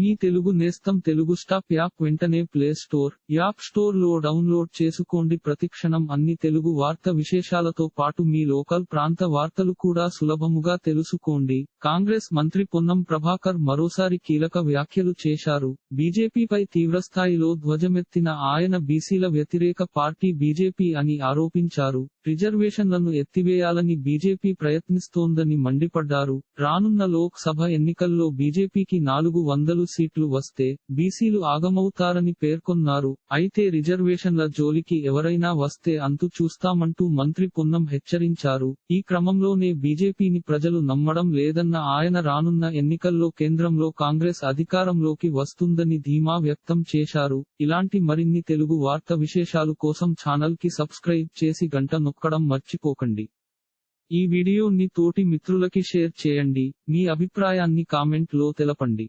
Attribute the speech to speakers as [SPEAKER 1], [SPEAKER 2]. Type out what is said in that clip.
[SPEAKER 1] మీ తెలుగు నేస్తం Telugu stop app వెంటనే play store app స్టోర్లో డౌన్లోడ్ చేసుకోండి. ప్రతిక్షణం అన్ని తెలుగు వార్త విశేషాలతో పాటు మీ లోకల్ ప్రాంత వార్తలు కూడా సులభముగా తెలుసుకోండి. కాంగ్రెస్ మంత్రి పొన్నం ప్రభాకర్ మరోసారి కీలక వ్యాఖ్యలు చేశారు. బీజేపీపై తీవ్రస్థాయిలో ధ్వజమెత్తిన ఆయన బీసీల వ్యతిరేక పార్టీ బీజేపీ అని ఆరోపించారు. రిజర్వేషన్లను ఎత్తివేయాలని బీజేపీ ప్రయత్నిస్తోందని మండిపడ్డారు. రానున్న లోక్ సభ ఎన్నికల్లో బీజేపీకి నాలుగు వందలు సీట్లు వస్తే బీసీలు ఆగమవుతారని పేర్కొన్నారు. అయితే రిజర్వేషన్ల జోలికి ఎవరైనా వస్తే అంతు చూస్తామంటూ మంత్రి పొన్నం హెచ్చరించారు. ఈ క్రమంలోనే బీజేపీని ప్రజలు నమ్మడం లేదన్న ఆయన రానున్న ఎన్నికల్లో కేంద్రంలో కాంగ్రెస్ అధికారంలోకి వస్తుందని ధీమా వ్యక్తం చేశారు. ఇలాంటి మరిన్ని తెలుగు వార్త విశేషాలు కోసం ఛానల్కి సబ్స్క్రైబ్ చేసి గంట నొక్కడం మర్చిపోకండి. ఈ వీడియోని తోటి మిత్రులకి షేర్ చేయండి. మీ అభిప్రాయాన్ని కామెంట్లో తెలపండి.